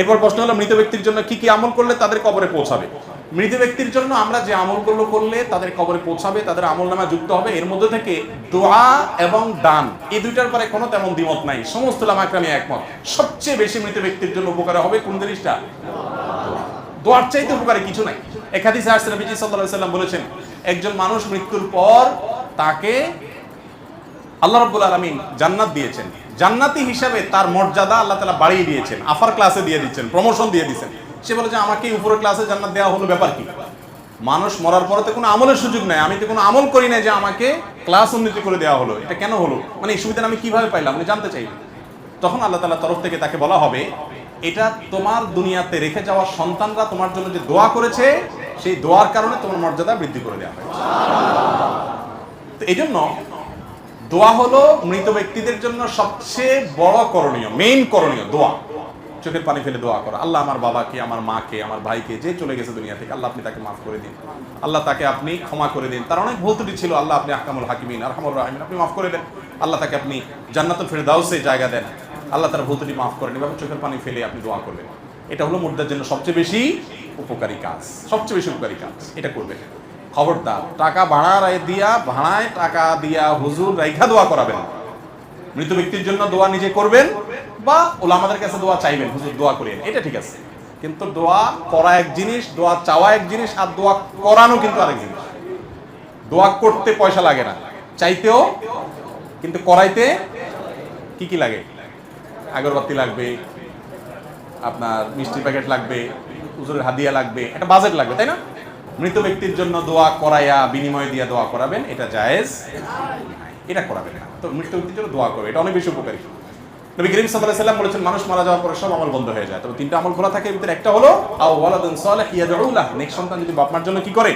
এরপর প্রশ্ন হলো, মৃত ব্যক্তির জন্য কি কি আমল করলে তাদের কবরে পৌঁছাবে? মৃত ব্যক্তির জন্য আমরা যে আমলগুলো করলে তাদের কবরে পৌঁছাবে, তাদের আমল নামা যুক্ত হবে, এর মধ্যে থেকে দোয়া এবং দান, এই দুইটার পরে কোনো তেমন দ্বিমত নাই। সমস্ত লামাক্রামী একমত। সবচেয়ে বেশি মৃত ব্যক্তির জন্য উপকার হবে কোন জিনিসটা? দোয়ার চাইতে উপকারে কিছু নাই। একাধিক সাহায্য সাল্লাল্লাহু সাল্লাম বলেছেন, একজন মানুষ মৃত্যুর পর তাকে আল্লাহ রাব্বুল আলামিন জান্নাত দিয়েছেন। জান্নাতি হিসাবে তার মর্যাদা আল্লাহ তাআলা বাড়িয়ে দিয়েছেন। আফার ক্লাসে দিয়ে দিচ্ছেন প্রমোশন দিয়ে দিচ্ছেন। সে বলে যে, আমাকে উপরের ক্লাসে জান্নাত দেওয়া হলো ব্যাপার কি? মানুষ মরার পরে তো কোনো আমলের সুযোগ নাই। আমি তো কোনো আমল করি না যে আমাকে ক্লাস উন্নতি করে দেওয়া হলো। এটা কেন হলো? মানে এই সুবিধা আমি কীভাবে পাইলাম? আমি জানতে চাই তখন আল্লাহ তাআলার তরফ থেকে তাকে বলা হবে, এটা তোমার দুনিয়াতে রেখে যাওয়া সন্তানরা তোমার জন্য যে দোয়া করেছে, সেই দোয়ার কারণে তোমার মর্যাদা বৃদ্ধি করে দেওয়া হয়েছে। তো এই জন্য দোয়া হলো মৃত ব্যক্তিদের জন্য সবচেয়ে বড় করণীয় মেইন করণীয় দোয়া। চোখের পানি ফেলে দোয়া করা। আল্লাহ আমার বাবাকে, আমার মাকে, আমার ভাইকে, যে চলে গেছে দুনিয়া থেকে, আল্লাহ আপনি তাকে মাফ করে দিন। আল্লাহ তাকে আপনি ক্ষমা করে দিন। তার অনেক ভুল ছিল। আল্লাহ আপনি আহকামুল হাকিমিন, আরহামুর রাহিমিন, আপনি মাফ করে দেন। আল্লাহ তাকে আপনি জান্নাতুল ফেরদাউসে জায়গা দেন। আল্লাহ তার ভুল মাফ করেন। এভাবে চোখের পানি ফেলে আপনি দোয়া করবেন। এটা হলো মুর্দার জন্য সবচেয়ে বেশি উপকারী কাজ। সবচেয়ে বেশি উপকারী কাজ। এটা করবেন। খবরদার। টাকা ভাড়া দিয়া, ভাড়ায় টাকা দিয়া হুজুর রাইখা দোয়া করাবেন। মৃত ব্যক্তির জন্য দোয়া নিজে করবেন বা ওলামাদের কাছে দোয়া চাইবেন, হুজুর দোয়া করিয়েন। এটা ঠিক আছে। কিন্তু দোয়া করা এক জিনিস, দোয়া চাওয়া এক জিনিস আর দোয়া করানো কিন্তু আরেক জিনিস। দোয়া করতে পয়সা লাগে না। চাইতেও, কিন্তু করাইতে কি কি লাগে? আগরবাতি লাগবে, আপনার মিষ্টি প্যাকেট লাগবে, হুজুরের হাদিয়া লাগবে, একটা বাজেট লাগবে, তাই না? মৃত ব্যক্তির জন্য দোয়া করাইয়া, বিনিময় দিয়ে দোয়া করাবেন, এটা জায়েজ। এটা করাবেন না। তো মৃত ব্যক্তির জন্য দোয়া করবে, এটা অনেক বেশি উপকারী। নবী করিম আলাইহি সাল্লাম বলেছেন, মানুষ মারা যাওয়ার পরে সব আমল বন্ধ হয়ে যায়। তবে তিনটা আমল খোলা থাকে ভিতরে একটা হলো, আও ওয়ালাদুন সালিহ ইয়াদউ লাহ। নেক্সট সন্তান যদি বাপ মার জন্য কি করে?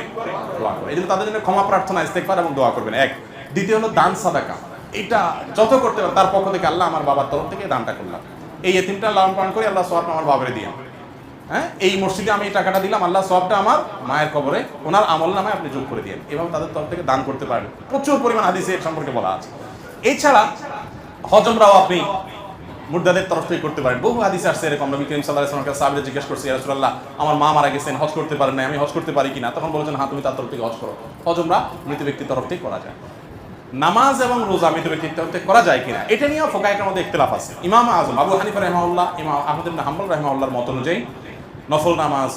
দোয়া করে। এই জন্য তাদের জন্য ক্ষমা প্রার্থনা, ইস্তেগফার এবং দোয়া করবেন। এক। দ্বিতীয় হলো দান সাদাকা। এটা যত করতে পারে, তার পক্ষ থেকে আল্লাহ আমার বাবার তরফ থেকে দানটা করলাম। এই এতিমটা লালন পালন করে আল্লাহ সওয়াব আমার বাবারে দিয়ে হ্যাঁ? এই মসজিদে আমি এই টাকাটা দিলাম, আল্লাহ সবটা আমার মায়ের কবরে, ওনার আমল নামে আপনি যোগ করে দিন এভাবে তাদের তরফ থেকে দান করতে পারেন। প্রচুর পরিমাণ হাদিসে এর সম্পর্কে বলা আছে। এছাড়া, হজমরাও আপনি মুর্দাদের তরফ থেকে করতে পারেন। বহু হাদিসে আসছে এরকম। নবী করিম সাল্লাহ আসলামকে সাহাবিরা জিজ্ঞেস করছে, ইয়া রাসূলুল্লাহ, আমার মা মারা গেছেন, হজ করতে পারেন না আমি হজ করতে পারি কিনা? তখন বলেছেন হ্যাঁ তুমি তার তরফ থেকে হজ করো। হজমরা মৃত ব্যক্তির তরফ থেকে করা যায়। নামাজ এবং রোজা মৃত ব্যক্তির তরফ থেকে করা যায় কিনা, এটা নিয়েও ফোকাইকের মধ্যে ইখতিলাফ আছে। ইমাম আজম, আবু হানিফা রহমাউল্লাহ ইমাম আহমদ হাম্বল রহমাউল্লাহর মত অনুযায়ী নফল নামাজ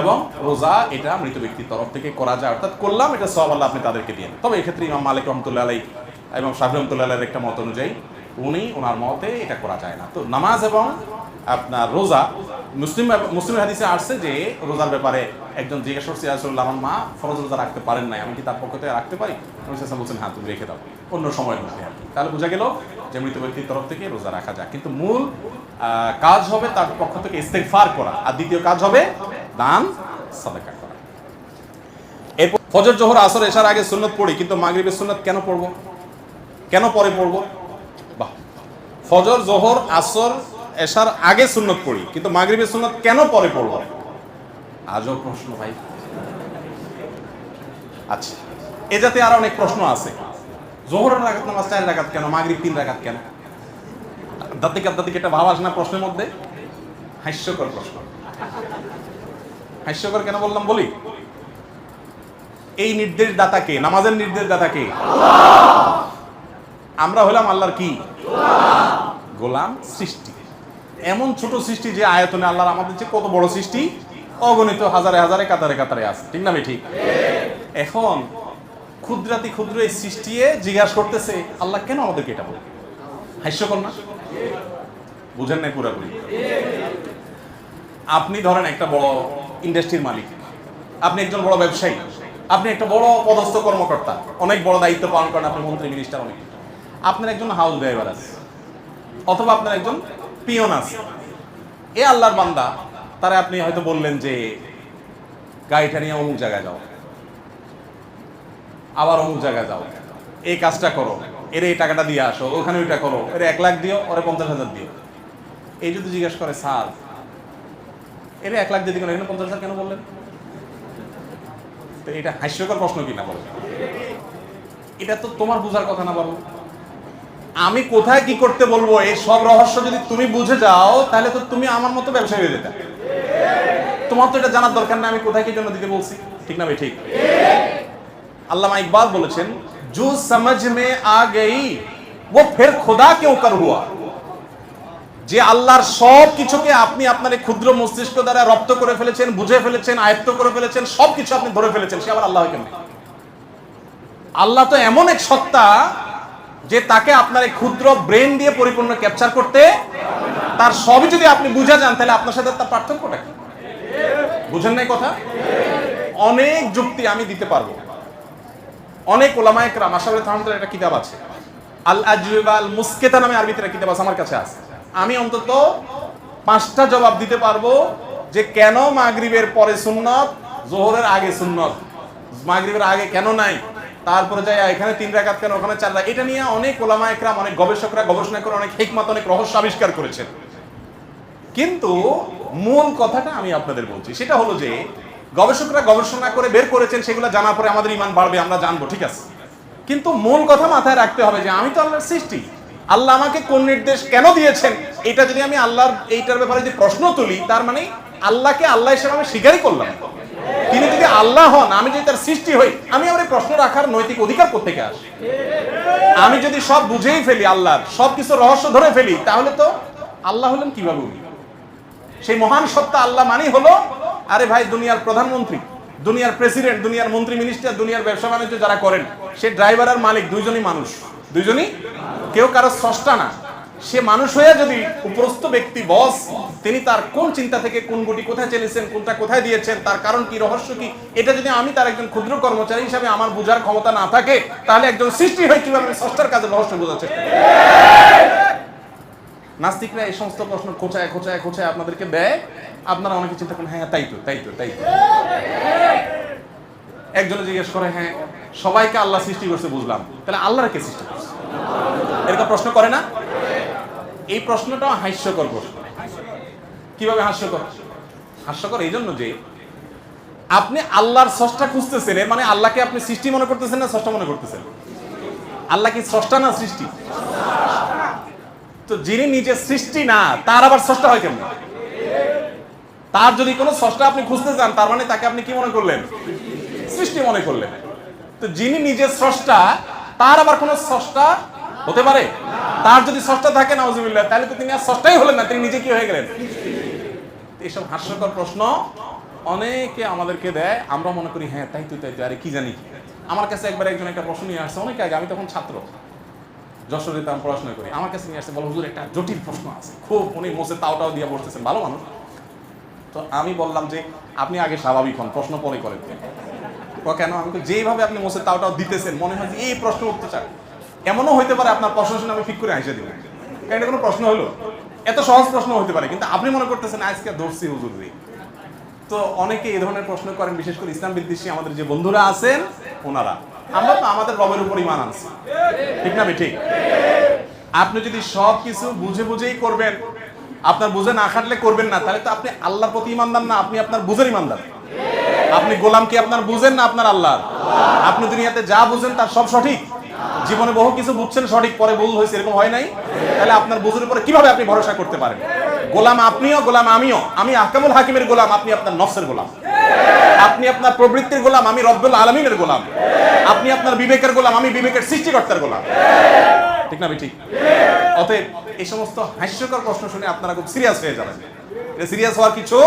এবং রোজা, এটা মৃত ব্যক্তির তরফ থেকে করা যায়। অর্থাৎ করলাম, এটা সব আল্লাহ আপনি তাদেরকে দিয়ে তবে এক্ষেত্রে ইমাম মালিক রহমতুল্লাহ আলাই এবং শাহি রহমতুল্লাহ আলাইয়ের একটা মত অনুযায়ী উনি ওনার মতে এটা করা যায় না। তো নামাজ এবং আপনার রোজা, মুসলিম মুসলিম হাদিসে আসছে যে রোজার ব্যাপারে একজন জিজ্ঞেস করছে আসলে মা ফরজ রোজা রাখতে পারেন নাই, আমি কি তার পক্ষ থেকে রাখতে পারি? সাল্লাল্লাহু বলছেন হ্যাঁ তুমি রেখে দাও। অন্য সময়ের মধ্যে আর কি। তাহলে বোঝা গেল যে মৃত ব্যক্তির তরফ থেকে রোজা রাখা যায়। কিন্তু মূল কাজ হবে তার পক্ষ থেকে ইস্তেগফার করা। আর দ্বিতীয় কাজ হবে দান, সাদাকা করা। এরপর ফজর, জোহর, আসর এসার আগে সুন্নত পড়ি, কিন্তু মাগরিবের সুন্নত কেন পড়ব? কেন পরে পড়ব? ফজর জোহর আসর এসার আগে সুন্নত পড়ি কিন্তু মাগরিবের সুন্নত কেন পরে পড়ব? আজও প্রশ্ন ভাই। আচ্ছা এ যাতে আর অনেক প্রশ্ন আছে। জোহরের রাখাত নামাজ চার রাখাত কেন? মাগরিব তিন রাখাত কেন? দাতিক দাতিক একটা ভাব আসে না প্রশ্নের মধ্যে? হাস্যকর প্রশ্ন। হাস্যকর কেন বললাম বলি? এই নির্দেশ দাতাকে নামাজের নির্দেশ দাতাকে আমরা হলাম আল্লাহর কি? গোলাম সৃষ্টি। এমন ছোট সৃষ্টি যে আয়তনে আল্লাহর আমাদের যে কত বড় সৃষ্টি? অগণিত হাজারে হাজারে, কাতারে কাতারে আছে। ঠিক না ঠিক? এখন ক্ষুদ্রাতি ক্ষুদ্র এই সৃষ্টিয়ে জিজ্ঞাসা করতেছে, আল্লাহ কেন আমাদেরকে এটা বলে? হাস্যকর না? বুঝেন নাই পুরাপুরি? আপনি ধরেন একটা বড় ইন্ডাস্ট্রির মালিক, আপনি একজন বড় ব্যবসায়ী, আপনি একটা বড় পদস্থ কর্মকর্তা, অনেক বড় দায়িত্ব পালন করেন, আপনি মন্ত্রী মিনিস্টার অনেক আপনার একজন হাউস ড্রাইভার আছে, অথবা আপনার একজন পিয়ন আছে। এ আল্লাহর বান্দা, তারা আপনি হয়তো বললেন যে, গাড়িটা নিয়ে অমুক জায়গায় যাও। আবার অমুক জায়গায় যাও। এই কাজটা করো, এর এই টাকাটা দিয়ে আসো, ওখানে ওইটা করো, এর এক লাখ দিও, ওরে পঞ্চাশ হাজার দিও। এই যদি জিজ্ঞেস করে, স্যার, এর এক লাখ দিয়ে দিবেন, এখানে পঞ্চাশ হাজার কেন বললেন? তো এটা হাস্যকর প্রশ্ন কিনা বলো? এটা তো তোমার বোঝার কথা না বাবু। আমি কোথায় কি করতে বলবো এই সব রহস্য যদি তুমি বুঝে যাও তাহলে তো তুমি আমার মতো ব্যবসায়ী হয়ে যেতে তোমার তো এটা জানার দরকার না আমি কোথায় কি জন্য দিতে বলছি ঠিক না ভাই ঠিক আল্লামা ইকবাল বলেছেন जो समझ में आ गई वो फिर खुदा क्यों कर हुआ যে আল্লাহর সব কিছুকে আপনি আপনার এই ক্ষুদ্র মস্তিষ্ক দ্বারা রপ্ত করে ফেলেছেন বুঝে ফেলেছেন আয়ত্ত করে ফেলেছেন সব কিছু আপনি ধরে ফেলেছেন সে আবার আল্লাহ কেন আল্লাহ তো এমন এক সত্তা যে তাকে আপনার এই ক্ষুদ্র ব্রেন দিয়ে পরিপূর্ণ ক্যাপচার করতে, তার সবই যদি আপনি বুঝা যান, তাহলে আপনার সাথে তার পার্থক্যটা কি? বুঝেন নাই কথা? অনেক যুক্তি আমি দিতে পারব। অনেক ওলামায়ে কেরাম আশাফ থামদের একটা কিতাব আছে। আল আজরিবা আল মুসকেতা নামে আরবিতে একটা কিতাব আছে, আমার কাছে আছে। আমি অন্তত পাঁচটা জবাব দিতে পারব যে কেন মাগরিবের পরে সুন্নত, জোহরের আগে সুন্নত, মাগরিবের আগে কেন নাই? তারপরে যাই এখানে তিন রাকাত কেন? ওখানে চার রাকাত। এটা নিয়ে অনেক ওলামা একরাম, অনেক গবেষকরা গবেষণা করে, অনেক হিকমত, অনেক রহস্য আবিষ্কার করেছেন। কিন্তু মূল কথাটা আমি আপনাদের বলছি, সেটা হলো যে গবেষকরা গবেষণা করে বের করেছেন, সেগুলো জানার পরে আমাদের ইমান বাড়বে, আমরা জানব, ঠিক আছে? কিন্তু মূল কথা মাথায় রাখতে হবে যে আমি তো আল্লাহর সৃষ্টি। আল্লাহ আমাকে কোন নির্দেশ কেন দিয়েছেন? এটা যদি আমি আল্লাহর এইটার ব্যাপারে যে প্রশ্ন তুলি, তার মানে আল্লাহকে আল্লাহ হিসেবে আমি স্বীকারই করলাম। তিনি যদি আল্লাহ হন, আমি যদি তার সৃষ্টি হই, আমি আমার প্রশ্ন রাখার নৈতিক অধিকার কোথেকে আসে? আমি যদি সব বুঝেই ফেলি আল্লাহর, সব কিছু রহস্য ধরে ফেলি, তাহলে তো আল্লাহ হলেন কীভাবে উনি? সেই মহান সত্তা আল্লাহ মানি হলো, আরে ভাই, দুনিয়ার প্রধানমন্ত্রী, দুনিয়ার প্রেসিডেন্ট, দুনিয়ার মন্ত্রী, মিনিস্টার, দুনিয়ার ব্যবসা বাণিজ্য যারা করেন, সে ড্রাইভার আর মালিক, দুইজনই মানুষ। দুইজনই কেউ কারও স্রষ্টা না। সে মানুষ হয়ে যদি উপরস্থ ব্যক্তি বস, তিনি তার কোন চিন্তা থেকে কোন গুটি কোথায় চেলেছেন, কোনটা কোথায় দিয়েছেন, তার কারণ কি, রহস্য কি, এটা যদি আমি তার একজন ক্ষুদ্র কর্মচারী হিসাবে আমার বোঝার ক্ষমতা না থাকে, তাহলে একজন সৃষ্টি হয়ে কীভাবে স্রষ্টার কাজে রহস্য বোঝার চেষ্টা নাস্তিকরা এই সমস্ত প্রশ্ন খোঁচায় খোঁচায় খোঁচায় আপনাদেরকে দেয়। আপনারা অনেকে চিন্তা করেন হ্যাঁ তাই তো তাই তো তাই তো। একজনে জিজ্ঞেস করে হ্যাঁ সবাইকে আল্লাহ সৃষ্টি করছে, বুঝলাম। তাহলে আল্লাহর কে সৃষ্টি করছে? এরকম প্রশ্ন করে না? এই প্রশ্নটা হাস্যকর প্রশ্ন। কীভাবে হাস্যকর? হাস্যকর এই জন্য যে, আপনি আল্লাহর স্রষ্টা খুঁজতেছেন, এর মানে আল্লাহকে আপনি সৃষ্টি মনে করতেছেন না স্রষ্টা মনে করতেছেন? আল্লাহ কি স্রষ্টা না সৃষ্টি? তো যিনি নিজে সৃষ্টি না, তার আবার স্রষ্টা হয় কেমন? তার যদি কোনো স্রষ্টা আপনি খুঁজতে চান, তার মানে তাকে আপনি কি মনে করলেন? সৃষ্টি মনে করলেন। তো যিনি নিজে স্রষ্টা, তার আবার কোনো স্রষ্টা হতে পারে? তার যদি স্রষ্টা থাকে, নাউজুবিল্লাহ, তাহলে তো তিনি আর স্রষ্টাই হলেন না, তিনি নিজে কি হয়ে গেলেন? এইসব হাস্যকর প্রশ্ন অনেকে আমাদেরকে দেয়, আমরা মনে করি হ্যাঁ তাই তো তাই তো, আরে কি জানি। আমার কাছে একবার একজন একটা প্রশ্ন নিয়ে আসছে, অনেক আগে, আমি তখন ছাত্র। যশোরে আমি পড়াশোনা করি। আমার কাছে নিয়ে আসছে, বলো, হুজুর, একটা জটিল প্রশ্ন আছে। খুব উনি মোসে তাওটাও দিয়ে বসতেছেন, ভালো মানুষ। তো আমি বললাম যে, আপনি আগে স্বাভাবিক হন, প্রশ্ন পরে করেন। কেন? আমি তো যেভাবে আপনি মোসে তাওটাও দিতেছেন, মনে হয় যে এই প্রশ্ন উঠতে চান এমনও হইতে পারে আপনার প্রশ্ন শুনে আমি ঠিক করে হেসে দিব। কারণ এটা কোনো প্রশ্ন হলো এত সহজ প্রশ্ন হতে পারে, কিন্তু আপনি মনে করতেছেন আজকে ধরছি হুজুর তো অনেকে এই ধরনের প্রশ্ন করেন, বিশেষ করে ইসলাম বিদ্বেষী আমাদের যে বন্ধুরা আছেন, ওনারা। আমরা তো আমাদের রবের উপর ইমান আনছি। ঠিক না ঠিক? আপনি যদি সব কিছু বুঝে বুঝেই করবেন, আপনার বুঝে না খাটলে করবেন না, তাহলে তো আপনি আল্লাহর প্রতি ইমানদার না, আপনি আপনার বুঝের ইমানদার আপনি গোলাম কি আপনার বুঝেন না আপনার আল্লাহর? আপনি দুনিয়াতে যা বুঝেন তার সব সঠিক। জীবনে বহু কিছু বুঝছেন, সঠিক পরে ভুল হয়েছে, এরকম হয় নাই। তাহলে আপনার বুঝের উপরে কীভাবে আপনি ভরসা করতে পারেন? গোলাম আপনিও, গোলাম আমিও। আমি আহকামুল হাকিমের গোলাম, আপনি আপনার নফসের গোলাম। আপনি আপনার প্রবৃত্তির গোলাম, আমি রব্বুল আলমিনের গোলাম। আপনি আপনার বিবেকের গোলাম, আমি বিবেকের সৃষ্টিকর্তার গোলাম। ঠিক না ঠিক অতএব এই সমস্ত হাস্যকর প্রশ্ন শুনে আপনারা খুব সিরিয়াস হয়ে যাবেন। সিরিয়াস হওয়ার কিছু